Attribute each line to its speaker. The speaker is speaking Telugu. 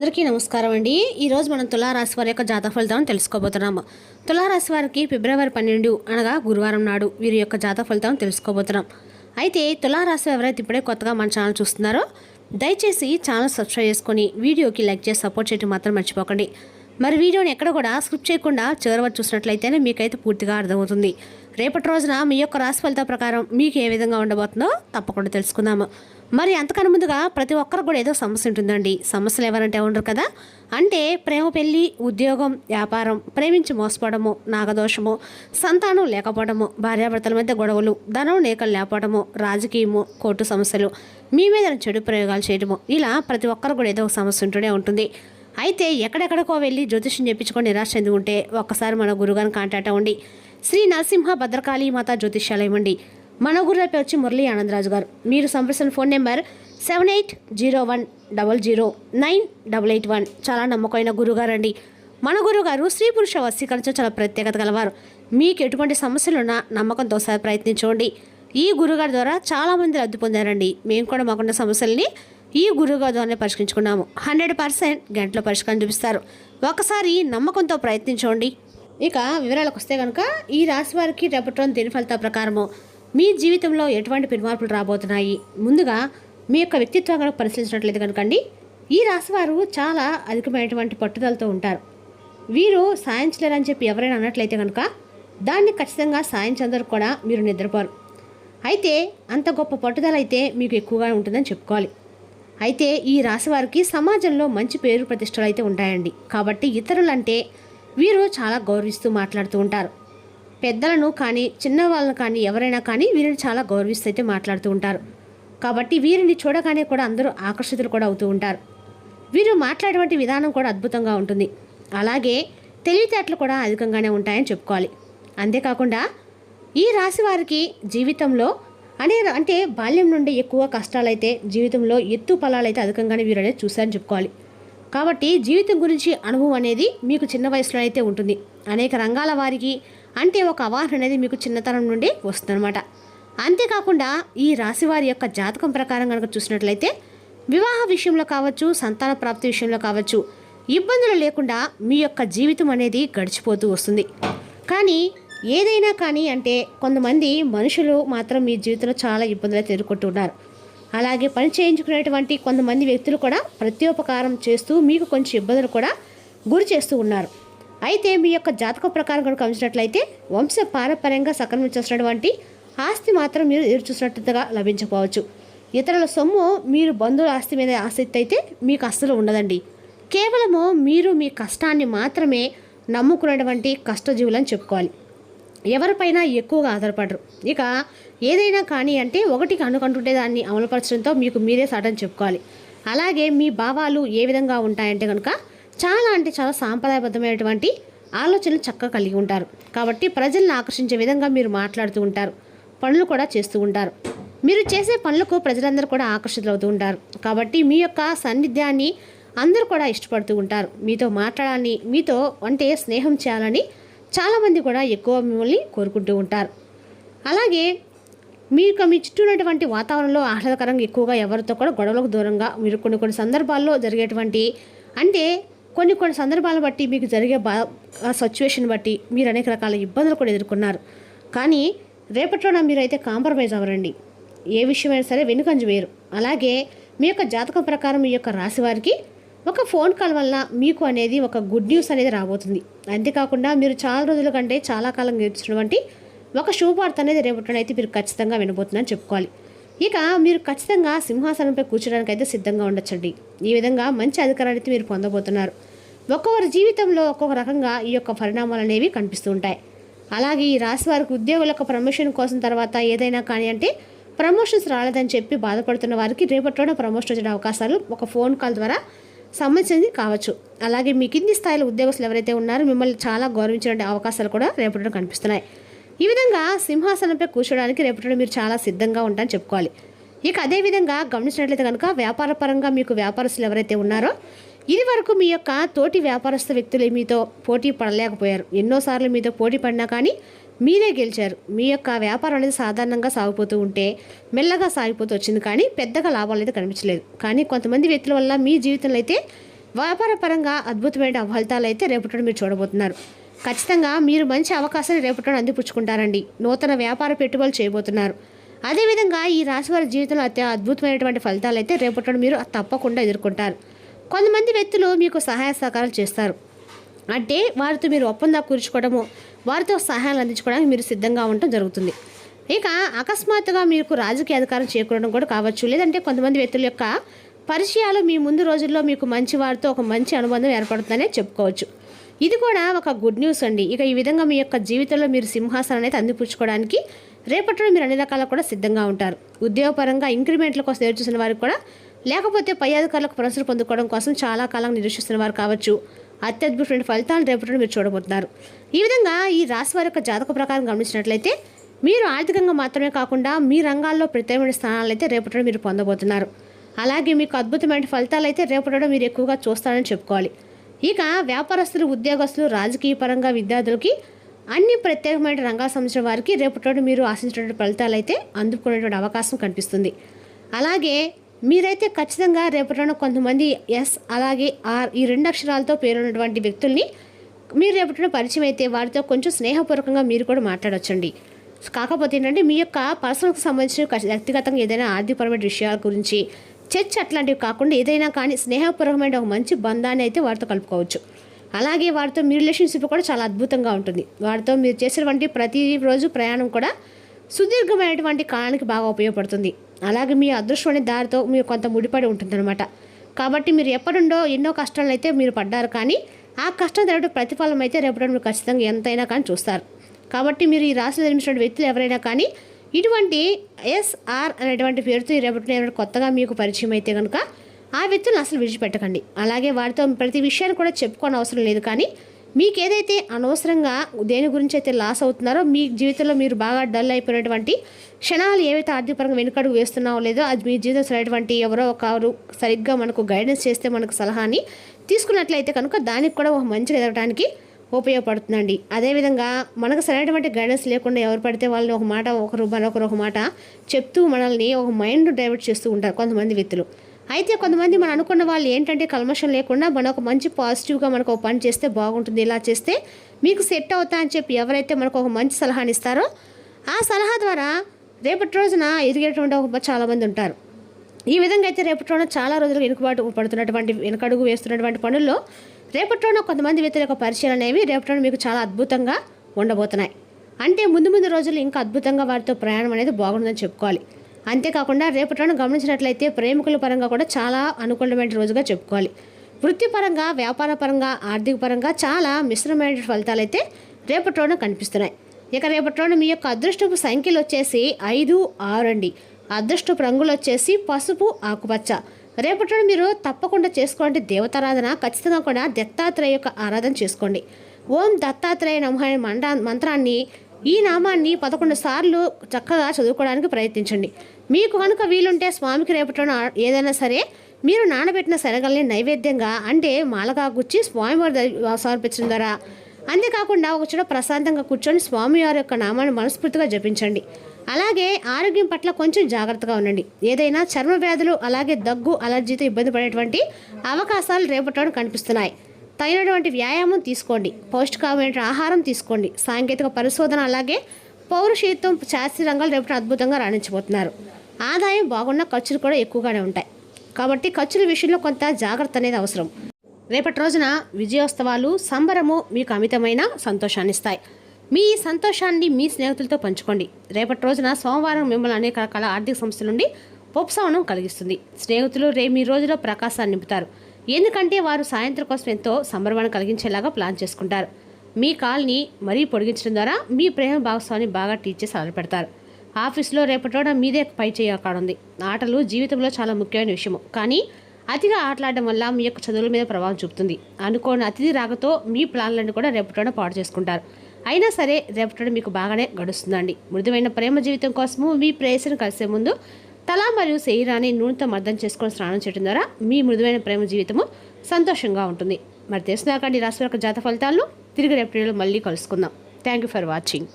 Speaker 1: అందరికీ నమస్కారం అండి. ఈరోజు మనం తులారాశి వారి యొక్క జాతక ఫలితాలను తెలుసుకోబోతున్నాము. తులారాశి వారికి ఫిబ్రవరి పన్నెండు అనగా గురువారం నాడు వీరి యొక్క జాతక ఫలితాలను తెలుసుకోబోతున్నాం. అయితే తులారాశి ఎవరైతే ఇప్పుడే కొత్తగా మన ఛానల్ చూస్తున్నారో దయచేసి ఛానల్ సబ్స్క్రైబ్ చేసుకొని వీడియోకి లైక్ చేసి సపోర్ట్ చేయడం మాత్రం మర్చిపోకండి. మరి వీడియోని ఎక్కడ కూడా స్క్రిప్ట్ చేయకుండా చివరి చూసినట్లయితేనే మీకైతే పూర్తిగా అర్థమవుతుంది. రేపటి రోజున మీ యొక్క రాశి ఫలితాల ప్రకారం మీకు ఏ విధంగా ఉండబోతుందో తప్పకుండా తెలుసుకుందాము. మరి అంతకన్నా ముందుగా ప్రతి ఒక్కరికి కూడా ఏదో సమస్య ఉంటుందండి. సమస్యలు ఎవరంటే ఉండరు కదా. అంటే ప్రేమ పెళ్ళి ఉద్యోగం వ్యాపారం ప్రేమించి మోసపోవడము నాగదోషము సంతానం లేకపోవడము భార్యాభర్తల మధ్య గొడవలు ధనం నేకలు లేకపోవడము రాజకీయము కోర్టు సమస్యలు మీ మీద చెడు ప్రయోగాలు చేయడము ఇలా ప్రతి ఒక్కరు కూడా ఏదో ఒక సమస్య ఉంటూనే ఉంటుంది. అయితే ఎక్కడెక్కడికో వెళ్ళి జ్యోతిష్యం చెప్పించుకొని నిరాశ చెంది ఉంటే ఒక్కసారి మన గురుగారిని కాంటాక్ట్ అవ్వండి. శ్రీ నరసింహ భద్రకాళీ మాత జ్యోతిష్యాలయం అండి. మన పేరు వచ్చి మురళీ ఆనందరాజు గారు. మీరు సంప్రదించిన phone number seven eight zero one double zero nine double eight one. చాలా నమ్మకమైన గురుగారు అండి మన గురుగారు స్త్రీ పురుష వశీకరించడం చాలా ప్రత్యేకత గలవారు. మీకు ఎటువంటి సమస్యలున్నా నమ్మకంతో ఒకసారి ప్రయత్నించండి. ఈ గురుగారి ద్వారా చాలామంది రద్దు పొందారండి. మేము కూడా మాకున్న సమస్యల్ని ఈ గురుగారి ద్వారానే పరిష్కరించుకున్నాము. హండ్రెడ్ పర్సెంట్ గంటలో పరిష్కారం చూపిస్తారు. ఒకసారి నమ్మకంతో ప్రయత్నించండి. ఇక వివరాలకు వస్తే కనుక ఈ రాశి వారికి రేపటి రోజు దీని ఫలితాల ప్రకారము. మీ జీవితంలో ఎటువంటి పెనుమార్పులు రాబోతున్నాయి? ముందుగా మీ యొక్క వ్యక్తిత్వం కనుక పరిశీలించినట్లయితే కనుకండి ఈ రాశివారు చాలా అధికమైనటువంటి పట్టుదలతో ఉంటారు. వీరు సాయించలేరని చెప్పి ఎవరైనా అన్నట్లయితే కనుక దాన్ని ఖచ్చితంగా సాయించందరూ కూడా మీరు నిద్రపోరు. అయితే అంత గొప్ప పట్టుదల అయితే మీకు ఎక్కువగా ఉంటుందని చెప్పుకోవాలి. అయితే ఈ రాశి వారికి సమాజంలో మంచి పేరు ప్రతిష్టలు అయితే ఉంటాయండి. కాబట్టి ఇతరులంటే వీరు చాలా గౌరవిస్తూ మాట్లాడుతూ ఉంటారు. పెద్దలను కానీ చిన్నవాళ్ళను కానీ ఎవరైనా కానీ వీరిని చాలా గౌరవిస్తూ అయితే మాట్లాడుతూ ఉంటారు. కాబట్టి వీరిని చూడగానే కూడా అందరూ ఆకర్షితులు కూడా అవుతూ ఉంటారు. వీరు మాట్లాడేటువంటి విధానం కూడా అద్భుతంగా ఉంటుంది. అలాగే తెలివితేటలు కూడా అధికంగానే ఉంటాయని చెప్పుకోవాలి. అంతేకాకుండా ఈ రాశి వారికి జీవితంలో అనే అంటే బాల్యం నుండి ఎక్కువ కష్టాలైతే జీవితంలో ఎత్తు ఫలాలైతే అధికంగానే వీరు అనేది చూశారని చెప్పుకోవాలి. కాబట్టి జీవితం గురించి అనుభవం అనేది మీకు చిన్న వయసులో అయితే ఉంటుంది. అనేక రంగాల వారికి అంటే ఒక అవాహన అనేది మీకు చిన్నతనం నుండి వస్తుందన్నమాట. అంతేకాకుండా ఈ రాశి వారి యొక్క జాతకం ప్రకారం కనుక చూసినట్లయితే వివాహ విషయంలో కావచ్చు సంతాన ప్రాప్తి విషయంలో కావచ్చు ఇబ్బందులు లేకుండా మీ యొక్క జీవితం అనేది గడిచిపోతూ వస్తుంది. కానీ ఏదైనా కానీ అంటే కొంతమంది మనుషులు మాత్రం మీ జీవితంలో చాలా ఇబ్బందులు అయితే ఎదుర్కొంటున్నారు అలాగే పని చేయించుకునేటువంటి కొంతమంది వ్యక్తులు కూడా ప్రత్యోపకారం చేస్తూ మీకు కొంచెం ఇబ్బందులు కూడా గురి చేస్తూ ఉన్నారు. అయితే మీ యొక్క జాతక ప్రకారం కనుక గమనించినట్లయితే వంశ పారపర్యంగా సంక్రమించాల్సినటువంటి ఆస్తి మాత్రం మీరు ఎదురు చూసినట్టుగా లభించకపోవచ్చు. ఇతరుల సొమ్ము మీరు బంధువుల ఆస్తి మీద ఆసక్తి అయితే మీకు అస్సలు ఉండదండి. కేవలము మీరు మీ కష్టాన్ని మాత్రమే నమ్ముకునేటువంటి కష్టజీవులని చెప్పుకోవాలి. ఎవరిపైనా ఎక్కువగా ఆధారపడరు. ఇక ఏదైనా కానీ అంటే ఒకటికి అనుకుంటుంటే దాన్ని అమలుపరచడంతో మీకు మీరే సాటని చెప్పుకోవాలి. అలాగే మీ భావాలు ఏ విధంగా ఉంటాయంటే కనుక చాలా అంటే చాలా సాంప్రదాయబద్ధమైనటువంటి ఆలోచనలు చక్కగా కలిగి ఉంటారు. కాబట్టి ప్రజల్ని ఆకర్షించే విధంగా మీరు మాట్లాడుతూ ఉంటారు. పనులు కూడా చేస్తూ ఉంటారు. మీరు చేసే పనులకు ప్రజలందరూ కూడా ఆకర్షితులవుతూ ఉంటారు. కాబట్టి మీ యొక్క సాన్నిధ్యాన్ని అందరూ కూడా ఇష్టపడుతూ ఉంటారు. మీతో మాట్లాడాలని మీతో అంటే స్నేహం చేయాలని చాలామంది కూడా ఎక్కువ మిమ్మల్ని కోరుకుంటూ ఉంటారు. అలాగే మీకు మీ చుట్టూ ఉన్నటువంటి వాతావరణంలో ఆహ్లాదకరంగా ఎక్కువగా ఎవరితో కూడా గొడవలకు దూరంగా మీరు కొన్ని కొన్ని సందర్భాల్లో జరిగేటువంటి అంటే కొన్ని కొన్ని సందర్భాలను బట్టి మీకు జరిగే బా సిచ్యువేషన్ బట్టి మీరు అనేక రకాల ఇబ్బందులు కూడా ఎదుర్కొన్నారు. కానీ రేపట్లోన మీరైతే కాంప్రమైజ్ అవ్వరండి. ఏ విషయమైనా సరే వెనుకంజ వేరు. అలాగే మీ యొక్క జాతకం ప్రకారం మీ యొక్క రాశి వారికి ఒక ఫోన్ కాల్ వల్ల మీకు అనేది ఒక గుడ్ న్యూస్ అనేది రాబోతుంది. అంతేకాకుండా మీరు చాలా రోజుల కంటే చాలా కాలం గెలిచినటువంటి ఒక శుభవార్త అనేది రేపటిలో అయితే మీరు ఖచ్చితంగా వినబోతుందని చెప్పుకోవాలి. ఇక మీరు ఖచ్చితంగా సింహాసనంపై కూర్చోడానికి అయితే సిద్ధంగా ఉండొచ్చండి. ఈ విధంగా మంచి అధికారాన్ని అయితే మీరు పొందబోతున్నారు. ఒక్కొక్కరి జీవితంలో ఒక్కొక్క రకంగా ఈ యొక్క పరిణామాలు అనేవి కనిపిస్తూ ఉంటాయి. అలాగే ఈ రాశి వారికి ఉద్యోగుల యొక్క ప్రమోషన్ కోసం తర్వాత ఏదైనా కానీ అంటే ప్రమోషన్స్ రాలేదని చెప్పి బాధపడుతున్న వారికి రేపట్లోనే ప్రమోషన్ వచ్చే అవకాశాలు ఒక ఫోన్ కాల్ ద్వారా సంబంధించింది కావచ్చు. అలాగే మీ కింది స్థాయిలో ఉద్యోగస్తులు ఎవరైతే ఉన్నారో మిమ్మల్ని చాలా గౌరవించే అవకాశాలు కూడా రేపటిలో కనిపిస్తున్నాయి. ఈ విధంగా సింహాసనంపై కూర్చోడానికి రేపటిలో మీరు చాలా సిద్ధంగా ఉంటారని చెప్పుకోవాలి. ఇక అదేవిధంగా గమనించినట్లయితే కనుక వ్యాపారపరంగా మీకు వ్యాపారస్తులు ఎవరైతే ఉన్నారో ఇది వరకు మీ యొక్క తోటి వ్యాపారస్తు వ్యక్తులు మీతో పోటీ పడలేకపోయారు. ఎన్నోసార్లు మీతో పోటీ పడినా కానీ మీరే గెలిచారు. మీ యొక్క వ్యాపారం అనేది సాధారణంగా సాగిపోతూ ఉంటే మెల్లగా సాగిపోతూ వచ్చింది కానీ పెద్దగా లాభాలు అయితే కనిపించలేదు. కానీ కొంతమంది వ్యక్తుల వల్ల మీ జీవితంలో అయితే వ్యాపార పరంగా అద్భుతమైన ఫలితాలు అయితే రేపటి మీరు చూడబోతున్నారు. ఖచ్చితంగా మీరు మంచి అవకాశాన్ని రేపటి అందిపుచ్చుకుంటారండి. నూతన వ్యాపార పెట్టుబడులు చేయబోతున్నారు. అదేవిధంగా ఈ రాశి వారి జీవితంలో అత్య అద్భుతమైనటువంటి ఫలితాలు అయితే రేపటి మీరు తప్పకుండా ఎదుర్కొంటారు. కొంతమంది వ్యక్తులు మీకు సహాయ సహకారాలు చేస్తారు. అంటే వారితో మీరు ఒప్పందా కూర్చుకోవడము వారితో సహాయాలు అందించుకోవడానికి మీరు సిద్ధంగా ఉండటం జరుగుతుంది. ఇక అకస్మాత్తుగా మీకు రాజకీయ అధికారం చేకూరడం కూడా కావచ్చు. లేదంటే కొంతమంది వ్యక్తుల యొక్క పరిచయాలు మీ ముందు రోజుల్లో మీకు మంచి వారితో ఒక మంచి అనుబంధం ఏర్పడుతుందనే చెప్పుకోవచ్చు. ఇది కూడా ఒక గుడ్ న్యూస్ అండి. ఇక ఈ విధంగా మీ యొక్క జీవితంలో మీరు సింహాసనం అనేది అందిపుచ్చుకోవడానికి రేపటిలో మీరు అన్ని రకాల కూడా సిద్ధంగా ఉంటారు. ఉద్యోగపరంగా ఇంక్రిమెంట్ల కోసం ఎదురు చూసిన వారికి కూడా లేకపోతే పై అధికారులకు ప్రశ్నలు పొందుకోవడం కోసం చాలా కాలం నిరీక్షిస్తున్న వారు కావచ్చు. అత్యద్భుతమైన ఫలితాలు రేపటి మీరు చూడబోతున్నారు. ఈ విధంగా ఈ రాశి వారి యొక్క జాతక ప్రకారం గమనించినట్లయితే మీరు ఆర్థికంగా మాత్రమే కాకుండా మీ రంగాల్లో ప్రత్యేకమైన స్థానాలు అయితే రేపటి మీరు పొందబోతున్నారు. అలాగే మీకు అద్భుతమైన ఫలితాలు అయితే రేపటి మీరు ఎక్కువగా చూస్తారని చెప్పుకోవాలి. ఇక వ్యాపారస్తులు ఉద్యోగస్తులు రాజకీయ పరంగా విద్యార్థులకి అన్ని ప్రత్యేకమైన రంగాల సంబంధించిన వారికి రేపటి మీరు ఆశించినటువంటి ఫలితాలు అయితే అందుకునేటువంటి అవకాశం కనిపిస్తుంది. అలాగే మీరైతే ఖచ్చితంగా రేపటిన కొంతమంది ఎస్ అలాగే ఆర్ ఈ రెండు అక్షరాలతో పేరున్నటువంటి వ్యక్తుల్ని మీరు రేపటిన పరిచయం అయితే వారితో కొంచెం స్నేహపూర్వకంగా మీరు కూడా మాట్లాడొచ్చండి. కాకపోతే ఏంటంటే మీ యొక్క పర్సనల్కి సంబంధించిన వ్యక్తిగతంగా ఏదైనా ఆర్థికపరమైన విషయాల గురించి చర్చ అట్లాంటివి కాకుండా ఏదైనా కానీ స్నేహపూర్వకమైన ఒక మంచి బంధాన్ని అయితే వారితో కలుపుకోవచ్చు. అలాగే వారితో మీ రిలేషన్షిప్ కూడా చాలా అద్భుతంగా ఉంటుంది. వారితో మీరు చేసినటువంటి ప్రతి రోజు ప్రయాణం కూడా సుదీర్ఘమైనటువంటి కాలానికి బాగా ఉపయోగపడుతుంది. అలాగే మీ అదృష్టమైన దారితో మీరు కొంత ముడిపడి ఉంటుందన్నమాట. కాబట్టి మీరు ఎప్పటిండో ఎన్నో కష్టాలు అయితే మీరు పడ్డారు కానీ ఆ కష్టం తగ్గట్టు ప్రతిఫలం అయితే రేపటి మీరు ఖచ్చితంగా ఎంతైనా కానీ చూస్తారు. కాబట్టి మీరు ఈ రాశిలో జన్మించిన వ్యక్తులు ఎవరైనా కానీ ఇటువంటి ఎస్ఆర్ అనేటువంటి పేరుతో ఈ రేపటి కొత్తగా మీకు పరిచయం అయితే కనుక ఆ వ్యక్తులను అసలు విడిచిపెట్టకండి. అలాగే వారితో ప్రతి విషయాన్ని కూడా చెప్పుకోని అవసరం లేదు కానీ మీకు ఏదైతే అనవసరంగా దేని గురించి అయితే లాస్ అవుతున్నారో మీ జీవితంలో మీరు బాగా డల్ అయిపోయినటువంటి క్షణాలు ఏవైతే ఆర్థికపరంగా వెనుకడుగు వేస్తున్నావో లేదో అది మీ జీవితం సరైనటువంటి ఎవరో ఒకరు సరిగ్గా మనకు గైడెన్స్ చేస్తే మనకు సలహాని తీసుకున్నట్లయితే కనుక దానికి కూడా ఒక మంచిగా ఎదగడానికి ఉపయోగపడుతుందండి. అదేవిధంగా మనకు సరైనటువంటి గైడెన్స్ లేకుండా ఎవరు పడితే వాళ్ళని ఒక మాట ఒకరు మరొకరు ఒక మాట చెప్తూ మనల్ని ఒక మైండ్ డైవర్ట్ చేస్తూ ఉంటారు కొంతమంది వ్యక్తులు. అయితే కొంతమంది మనం అనుకున్న వాళ్ళు ఏంటంటే కల్మషం లేకుండా మనం ఒక మంచి పాజిటివ్గా మనకు ఒక పని చేస్తే బాగుంటుంది ఇలా చేస్తే మీకు సెట్ అవుతా అని చెప్పి ఎవరైతే మనకు ఒక మంచి సలహాని ఇస్తారో ఆ సలహా ద్వారా రేపటి రోజున ఎదిగేటువంటి ఒక చాలామంది ఉంటారు. ఈ విధంగా అయితే రేపటి రోజున చాలా రోజులు వెనుకబాటు పడుతున్నటువంటి వెనుకడుగు వేస్తున్నటువంటి పనుల్లో రేపటి రోజున కొంతమంది వ్యక్తుల యొక్క పరిచయాలు అనేవి రేపటి రోజున మీకు చాలా అద్భుతంగా ఉండబోతున్నాయి. అంటే ముందు ముందు రోజులు ఇంకా అద్భుతంగా వారితో ప్రయాణం అనేది బాగుంటుందని చెప్పుకోవాలి. అంతేకాకుండా రేపటి రోజున గమనించినట్లయితే ప్రేమికుల పరంగా కూడా చాలా అనుకూలమైన రోజుగా చెప్పుకోవాలి. వృత్తిపరంగా వ్యాపార పరంగా ఆర్థిక పరంగా చాలా మిశ్రమైన ఫలితాలైతే అయితే రేపటి రోజున కనిపిస్తున్నాయి. ఇక రేపటి రోజున మీ యొక్క అదృష్టపు సంఖ్యలు వచ్చేసి ఐదు ఆరు అండి. అదృష్టపు రంగులు వచ్చేసి పసుపు ఆకుపచ్చ. రేపటి మీరు తప్పకుండా చేసుకోండి దేవతారాధన ఖచ్చితంగా కూడా దత్తాత్రేయ యొక్క ఆరాధన చేసుకోండి. ఓం దత్తాత్రేయ నమ అనే మండ మంత్రాన్ని ఈ నామాన్ని పదకొండు సార్లు చక్కగా చదువుకోవడానికి ప్రయత్నించండి. మీకు కనుక వీలుంటే స్వామికి రేపటిన ఏదైనా సరే మీరు నానబెట్టిన శనగల్ని నైవేద్యంగా అంటే మాలగా గుచ్చి స్వామివారి సమర్పించడం ద్వారా. అంతేకాకుండా ఒక చోట ప్రశాంతంగా కూర్చొని స్వామివారి యొక్క నామాన్ని మనస్ఫూర్తిగా జపించండి. అలాగే ఆరోగ్యం పట్ల కొంచెం జాగ్రత్తగా ఉండండి. ఏదైనా చర్మ వ్యాధులు అలాగే దగ్గు అలర్జీతో ఇబ్బంది పడేటువంటి అవకాశాలు రేపటి కనిపిస్తున్నాయి. తగినటువంటి వ్యాయామం తీసుకోండి. పౌష్టికమైన ఆహారం తీసుకోండి. సాంకేతిక పరిశోధన అలాగే పౌరుషత్వం శాస్త్రీయ రంగాలు రేపటి అద్భుతంగా రాణించబోతున్నారు. ఆదాయం బాగున్న ఖర్చులు కూడా ఎక్కువగానే ఉంటాయి. కాబట్టి ఖర్చుల విషయంలో కొంత జాగ్రత్త అనేది అవసరం. రేపటి రోజున విజయోత్సవాలు సంబరము మీకు అమితమైన సంతోషాన్ని ఇస్తాయి మీ సంతోషాన్ని మీ స్నేహితులతో పంచుకోండి. రేపటి రోజున సోమవారం మిమ్మల్ని అనేక రకాల ఆర్థిక సంస్థల నుండి ఉపశమనం కలిగిస్తుంది. స్నేహితులు రే మీ రోజులో ప్రకాశాన్ని నింపుతారు. ఎందుకంటే వారు సాయంత్రం కోసం ఎంతో సంబరమాన్ని కలిగించేలాగా ప్లాన్ చేసుకుంటారు. మీ కాల్ని మరీ పొడిగించడం ద్వారా మీ ప్రేమ భాగస్వామిని బాగా టీచర్స్ అలపెడతారు ఆఫీస్లో రేపటోడ మీదే పై ఉంది ఆటలు జీవితంలో చాలా ముఖ్యమైన విషయము. కానీ అతిగా ఆటలాడడం వల్ల మీ యొక్క చదువుల మీద ప్రభావం చూపుతుంది. అనుకోని అతిథి రాకతో మీ ప్లాన్లను కూడా రేపటోడ పాడు చేసుకుంటారు. అయినా సరే రేపటోడ మీకు బాగానే గడుస్తుందండి. మృదువైన ప్రేమ జీవితం కోసము మీ ప్రేయస్సును కలిసే ముందు తల మరియు శరీరాన్ని నూనెతో మర్దం చేసుకొని స్నానం చేయడం ద్వారా మీ మృదువైన ప్రేమ జీవితము సంతోషంగా ఉంటుంది. మరి తెలిసినాకండి రాశి యొక్క జాత ఫలితాలను తిరిగి రేపటిలో మళ్ళీ కలుసుకుందాం. Thank you for watching